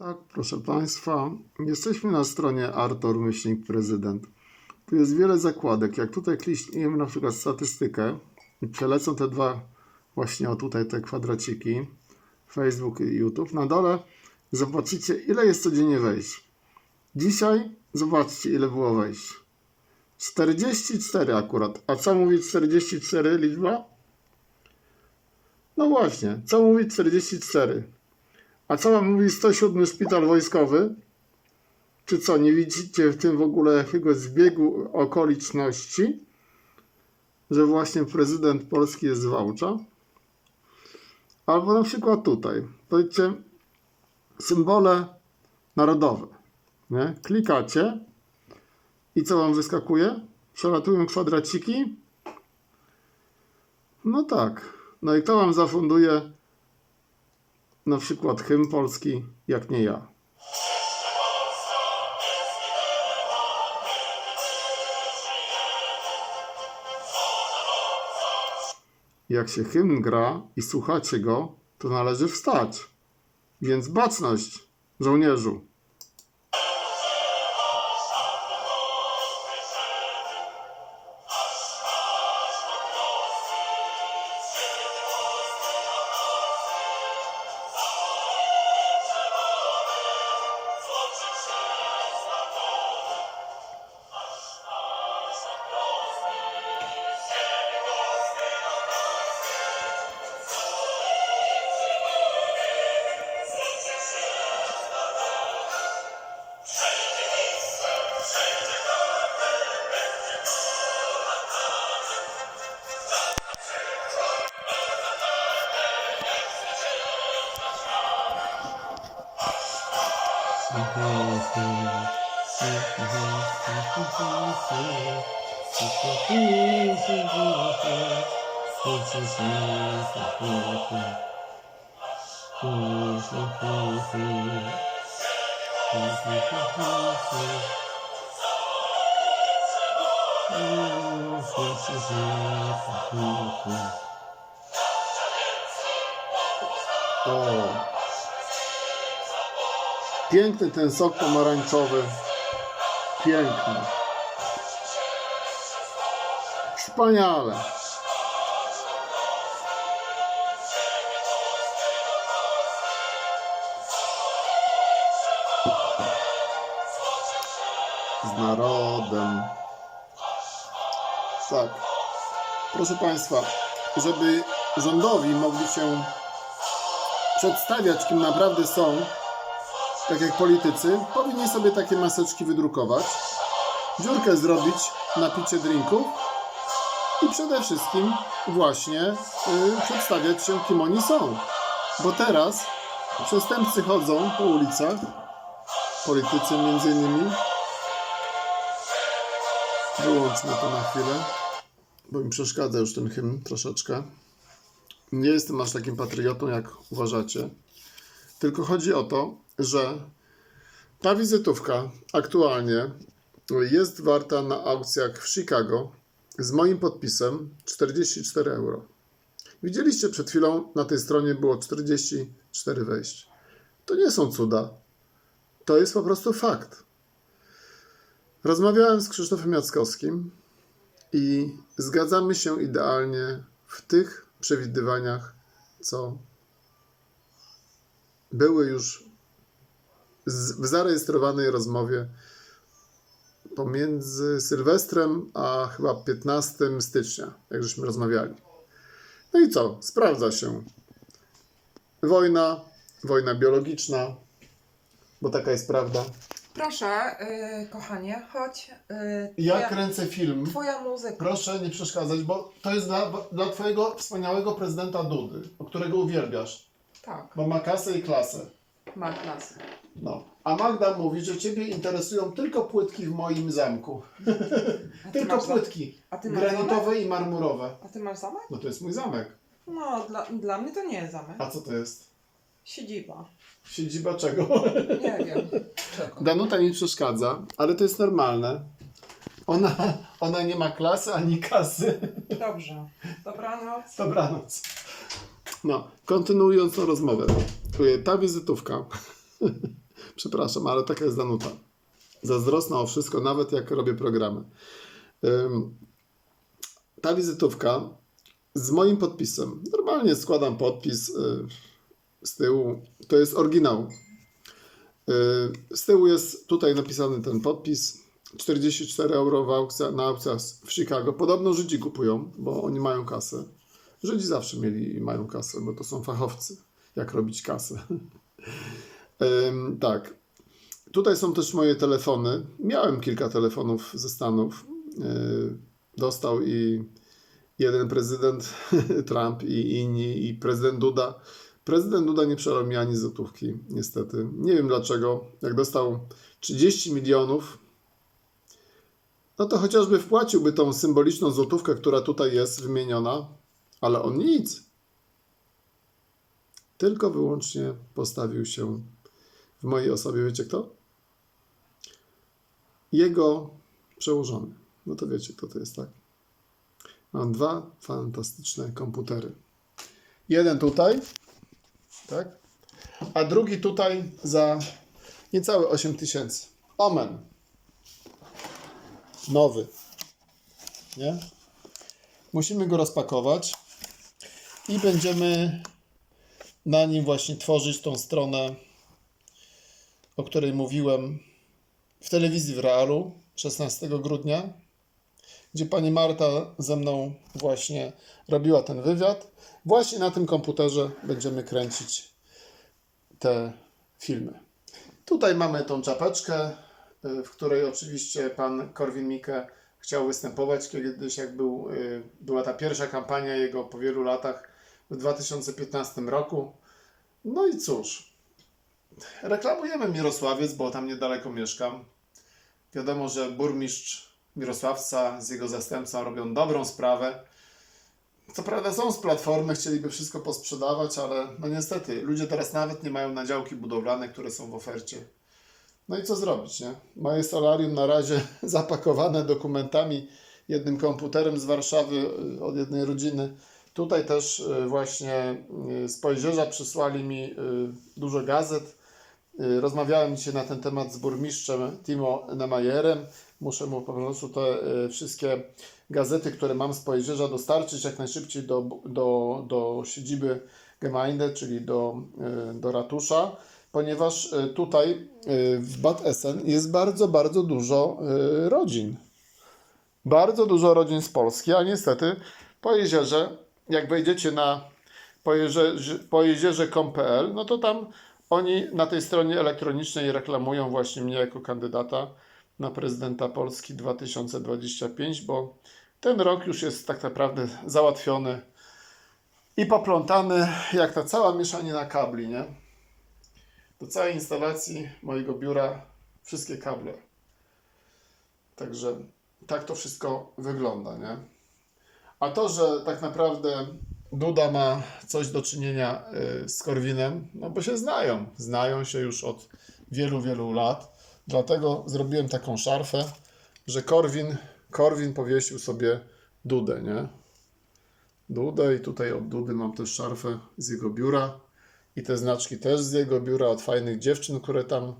Tak, proszę Państwa, jesteśmy na stronie Artor Myślnik Prezydent. Tu jest wiele zakładek. Jak tutaj klikniemy na przykład statystykę i przelecą te dwa, właśnie o tutaj te kwadraciki, Facebook i YouTube, na dole zobaczycie ile jest codziennie wejść. Dzisiaj zobaczcie ile było wejść. 44 akurat. A co mówi 44 liczba? No właśnie, co mówi 44? A co wam mówi 107 szpital wojskowy? Czy co, nie widzicie w tym w ogóle jakiegoś zbiegu okoliczności, że właśnie prezydent Polski jest z Wałcza? Albo na przykład tutaj, powiedzcie, symbole narodowe. Nie? Klikacie i co wam wyskakuje? Przelatują kwadraciki? No tak. No i kto wam zafunduje na przykład hymn polski, jak nie ja? Jak się hymn gra i słuchacie go, to należy wstać. Więc baczność, żołnierzu. O. Piękny ten sok pomarańczowy. Piękny. Wspaniale. Z narodem. Tak. Proszę Państwa, żeby rządowi mogli się przedstawiać, kim naprawdę są, tak jak politycy, powinni sobie takie maseczki wydrukować, dziurkę zrobić na picie drinków i przede wszystkim właśnie y, przedstawiać się, kim oni są. Bo teraz przestępcy chodzą po ulicach, politycy między innymi. Wyłączmy to na chwilę, bo mi przeszkadza już ten hymn troszeczkę. Nie jestem aż takim patriotą, jak uważacie. Tylko chodzi o to, że ta wizytówka aktualnie jest warta na aukcjach w Chicago z moim podpisem 44 euro. Widzieliście przed chwilą, na tej stronie było 44 wejść. To nie są cuda. To jest po prostu fakt. Rozmawiałem z Krzysztofem Jackowskim i zgadzamy się idealnie w tych przewidywaniach, co były już w zarejestrowanej rozmowie pomiędzy Sylwestrem a chyba 15 stycznia, jak żeśmy rozmawiali. No i co? Sprawdza się. Wojna, wojna biologiczna, bo taka jest prawda. Proszę, y, kochanie, chodź. Y, Ja kręcę film. twoja muzyka. Proszę nie przeszkadzać, bo to jest dla, dla twojego wspaniałego prezydenta Dudy, o którego uwielbiasz, Tak, bo ma kasę i klasę. ma klasę. No. A Magda mówi, że ciebie interesują tylko płytki w moim zamku. A ty Tylko masz za- płytki. A ty masz zamek? Granitowe i marmurowe. A ty masz zamek? No to jest mój zamek. No, dla, dla mnie to nie jest zamek. A co to jest? Siedziba. Siedziba czego? Nie wiem. Czego? Danuta mi przeszkadza, ale to jest normalne. Ona, ona nie ma klasy ani kasy. Dobrze. Dobranoc. Dobranoc. No, kontynuując tą rozmowę. Ta wizytówka Przepraszam, ale taka jest Danuta. Zazdrosna o wszystko, nawet jak robię programy. Ta wizytówka z moim podpisem. Normalnie składam podpis y, z tyłu. To jest oryginał. Y, z tyłu jest tutaj napisany ten podpis. 44 euro na aukcjach w Chicago. Podobno Żydzi kupują, bo oni mają kasę. Żydzi zawsze mieli i mają kasę, bo to są fachowcy, jak robić kasę. Tak. Tutaj są też moje telefony. Miałem kilka telefonów ze Stanów. Yy, dostał i jeden prezydent Trump i inni, i prezydent Duda. Prezydent Duda nie przelał mi ani złotówki, niestety. Nie wiem dlaczego. Jak dostał 30 milionów, no to chociażby wpłaciłby tą symboliczną złotówkę, która tutaj jest wymieniona, ale on nic. Tylko wyłącznie postawił się w mojej osobie, wiecie kto? Jego przełożony. No to wiecie, kto to jest, tak? Mam dwa fantastyczne komputery. Jeden tutaj, tak? A drugi tutaj za niecałe 8 tysięcy. Omen. Nowy. Nie? Musimy go rozpakować i będziemy na nim właśnie tworzyć tą stronę, o której mówiłem w telewizji w Realu 16 grudnia, gdzie pani Marta ze mną właśnie robiła ten wywiad. Właśnie na tym komputerze będziemy kręcić te filmy. Tutaj mamy tą czapeczkę, y, w której oczywiście pan Korwin-Mikke chciał występować kiedyś, jak był, y, była ta pierwsza kampania jego po wielu latach w 2015 roku. No i cóż, reklamujemy Mirosławiec, bo tam niedaleko mieszkam. Wiadomo, że burmistrz Mirosławca z jego zastępcą robią dobrą sprawę. Co prawda są z platformy, chcieliby wszystko posprzedawać, ale no niestety ludzie teraz nawet nie mają na działki budowlane, które są w ofercie. No i co zrobić, nie? Moje solarium na razie zapakowane dokumentami, jednym komputerem z Warszawy y, od jednej rodziny. Tutaj też y, właśnie y, z przysłali mi y, dużo gazet. Rozmawiałem dzisiaj na ten temat z burmistrzem Timo Nemajerem. Muszę mu po prostu te wszystkie gazety, które mam z Pojzierza dostarczyć jak najszybciej do, do, do siedziby Gemeinde, czyli do, do ratusza, ponieważ tutaj w Bad Essen jest bardzo, bardzo dużo rodzin. Bardzo dużo rodzin z Polski, a niestety po jezierze, jak wejdziecie na pojezierze- pojezierze.com.pl, no to tam oni na tej stronie elektronicznej reklamują właśnie mnie jako kandydata na prezydenta Polski 2025, bo ten rok już jest tak naprawdę załatwiony i poplątany, jak ta cała mieszanina kabli, nie? Do całej instalacji mojego biura wszystkie kable. Także tak to wszystko wygląda, nie? A to, że tak naprawdę Duda ma coś do czynienia y, z Korwinem, no bo się znają. Znają się już od wielu, wielu lat. Dlatego zrobiłem taką szarfę, że Korwin, Korwin powiesił sobie Dudę, nie? Dudę i tutaj od Dudy mam też szarfę z jego biura i te znaczki też z jego biura od fajnych dziewczyn, które tam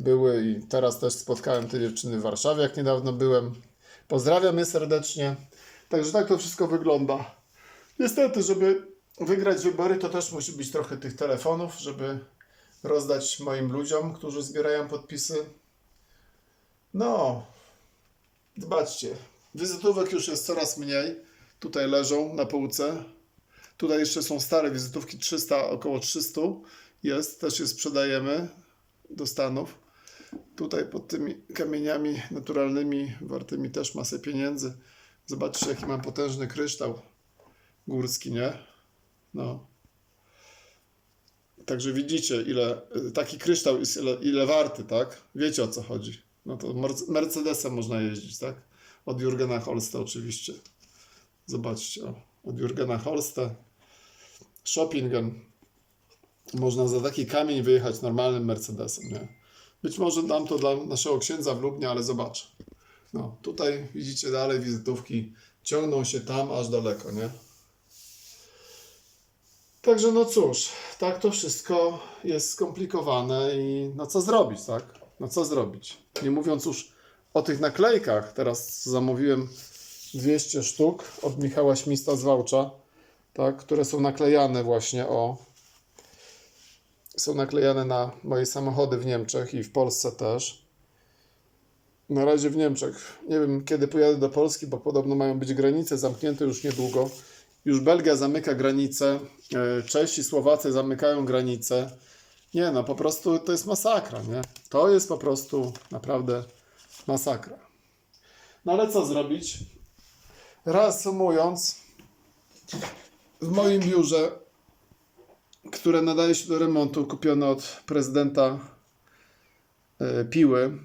były i teraz też spotkałem te dziewczyny w Warszawie, jak niedawno byłem. Pozdrawiam je serdecznie. Także tak to wszystko wygląda. Niestety, żeby wygrać wybory, to też musi być trochę tych telefonów, żeby rozdać moim ludziom, którzy zbierają podpisy. No, zobaczcie, wizytówek już jest coraz mniej. Tutaj leżą na półce. Tutaj jeszcze są stare wizytówki, 300, około 300 jest, też je sprzedajemy do Stanów. Tutaj pod tymi kamieniami naturalnymi, wartymi też masę pieniędzy. Zobaczcie, jaki mam potężny kryształ górski, nie? No. Także widzicie, ile taki kryształ jest ile, ile warty, tak? Wiecie o co chodzi. No to Merc- Mercedesem można jeździć, tak? Od Jurgena Holsta oczywiście. Zobaczcie, o, od Jurgena Holsta. Shoppingen. Można za taki kamień wyjechać normalnym Mercedesem, nie? Być może dam to dla naszego księdza w Lubnie, ale zobaczę. No, tutaj widzicie dalej wizytówki ciągną się tam aż daleko, nie? Także no cóż, tak to wszystko jest skomplikowane i no co zrobić, tak? No co zrobić? Nie mówiąc już o tych naklejkach, teraz zamówiłem 200 sztuk od Michała Śmista z Wałcza, tak, które są naklejane właśnie o są naklejane na moje samochody w Niemczech i w Polsce też. Na razie w Niemczech. Nie wiem, kiedy pojadę do Polski, bo podobno mają być granice zamknięte już niedługo. Już Belgia zamyka granice, e, Czesi, Słowacy zamykają granice. Nie no, po prostu to jest masakra, nie? To jest po prostu naprawdę masakra. No ale co zrobić? Reasumując, w moim biurze, które nadaje się do remontu, kupione od prezydenta e, Piły,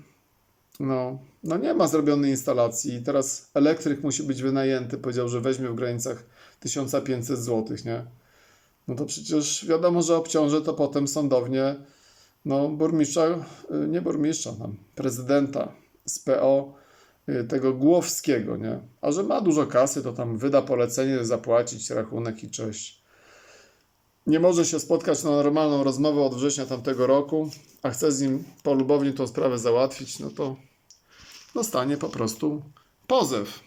no, no nie ma zrobionej instalacji. Teraz elektryk musi być wynajęty. Powiedział, że weźmie w granicach 1500 zł, nie? No to przecież wiadomo, że obciąży to potem sądownie no, burmistrza, y, nie burmistrza, tam, prezydenta z PO y, tego Głowskiego, nie? A że ma dużo kasy, to tam wyda polecenie zapłacić rachunek i cześć. Nie może się spotkać na normalną rozmowę od września tamtego roku, a chce z nim polubownie tą sprawę załatwić, no to dostanie po prostu pozew.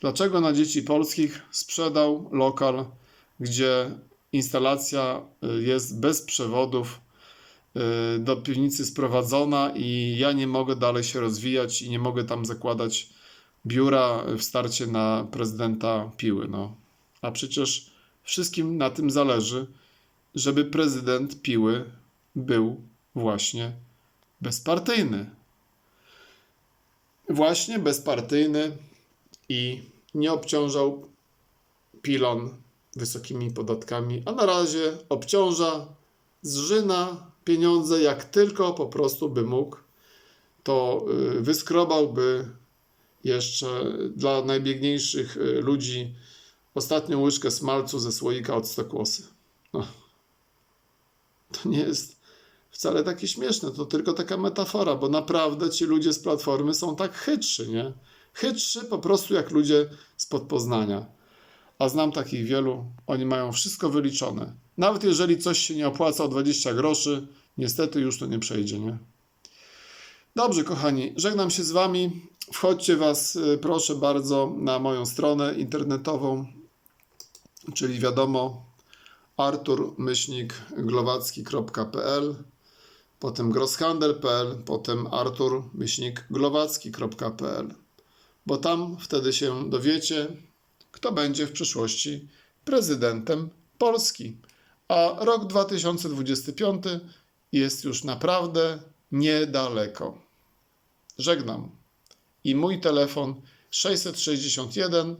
Dlaczego na dzieci polskich sprzedał lokal, gdzie instalacja y, jest bez przewodów y, do piwnicy sprowadzona i ja nie mogę dalej się rozwijać i nie mogę tam zakładać biura w starcie na prezydenta Piły. No. A przecież wszystkim na tym zależy, żeby prezydent Piły był właśnie bezpartyjny. Właśnie bezpartyjny i nie obciążał pilon wysokimi podatkami, a na razie obciąża, zżyna pieniądze jak tylko po prostu by mógł, to y, wyskrobałby jeszcze dla najbiedniejszych y, ludzi ostatnią łyżkę smalcu ze słoika od stokłosy. No. To nie jest wcale takie śmieszne, to tylko taka metafora, bo naprawdę ci ludzie z Platformy są tak chytrzy, nie? Chytrzy po prostu jak ludzie spod Poznania. A znam takich wielu, oni mają wszystko wyliczone. Nawet jeżeli coś się nie opłaca o 20 groszy, niestety już to nie przejdzie, nie? Dobrze, kochani, żegnam się z Wami. Wchodźcie Was, y, proszę bardzo, na moją stronę internetową, czyli wiadomo, artur-glowacki.pl, potem grosshandel.pl, potem artur-glowacki.pl, bo tam wtedy się dowiecie, kto będzie w przyszłości prezydentem Polski. A rok 2025 jest już naprawdę niedaleko. Żegnam. I mój telefon 661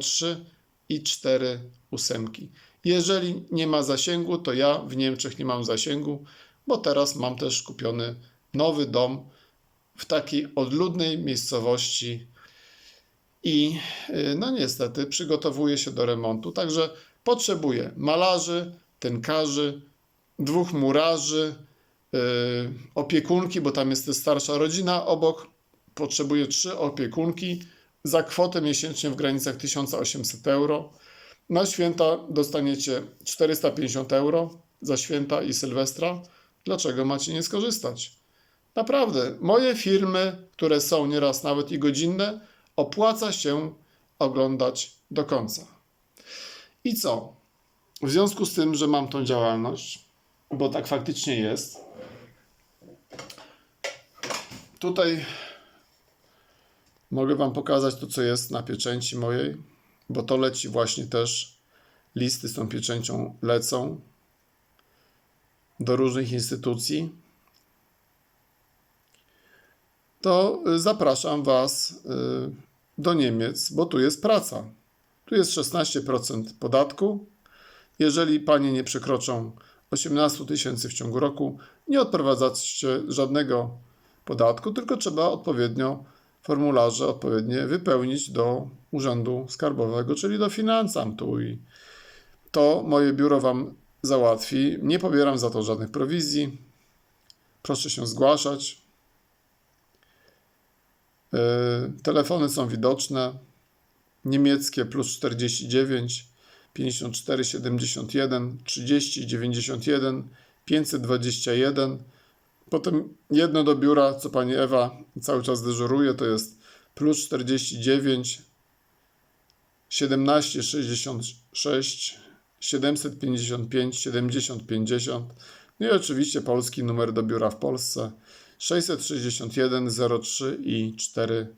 03 i 4 ósemki. Jeżeli nie ma zasięgu, to ja w Niemczech nie mam zasięgu, bo teraz mam też kupiony nowy dom w takiej odludnej miejscowości i y, no niestety przygotowuję się do remontu, także potrzebuję malarzy, tynkarzy, dwóch murarzy, yy, opiekunki, bo tam jest też starsza rodzina obok. Potrzebuję trzy opiekunki za kwotę miesięcznie w granicach 1800 euro. Na święta dostaniecie 450 euro za święta i Sylwestra. Dlaczego macie nie skorzystać? Naprawdę, moje filmy, które są nieraz nawet i godzinne, opłaca się oglądać do końca. I co? W związku z tym, że mam tą działalność, bo tak faktycznie jest, tutaj mogę Wam pokazać to, co jest na pieczęci mojej, bo to leci właśnie też. Listy z tą pieczęcią lecą do różnych instytucji. To y, zapraszam Was y, do Niemiec, bo tu jest praca. Tu jest 16% podatku. Jeżeli panie nie przekroczą 18 tysięcy w ciągu roku, nie odprowadzacie żadnego podatku, tylko trzeba odpowiednio formularze odpowiednie wypełnić do Urzędu Skarbowego, czyli do Finansamtu i to moje biuro Wam załatwi. Nie pobieram za to żadnych prowizji. Proszę się zgłaszać. Yy, telefony są widoczne. Niemieckie plus 49 54 71 30 91 521. Potem jedno do biura, co pani Ewa cały czas dyżuruje, to jest plus 49 17 66 755 70 50. No i oczywiście polski numer do biura w Polsce 661 03 i 4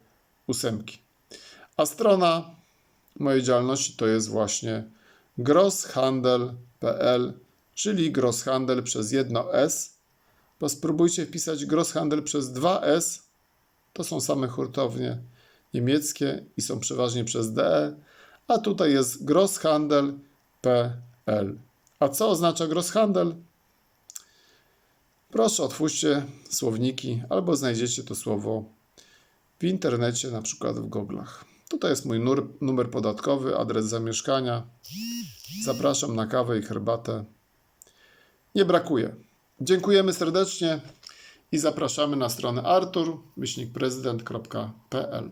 ósemki. A strona mojej działalności to jest właśnie grosshandel.pl, czyli grosshandel przez jedno S, bo spróbujcie wpisać grosshandel przez dwa S, to są same hurtownie niemieckie i są przeważnie przez DE, a tutaj jest grosshandel.pl. A co oznacza grosshandel? Proszę otwórzcie słowniki albo znajdziecie to słowo w internecie, na przykład w Goglach. Tutaj jest mój numer podatkowy, adres zamieszkania. Zapraszam na kawę i herbatę. Nie Dziękujemy serdecznie i zapraszamy na stronę artur-prezydent.pl.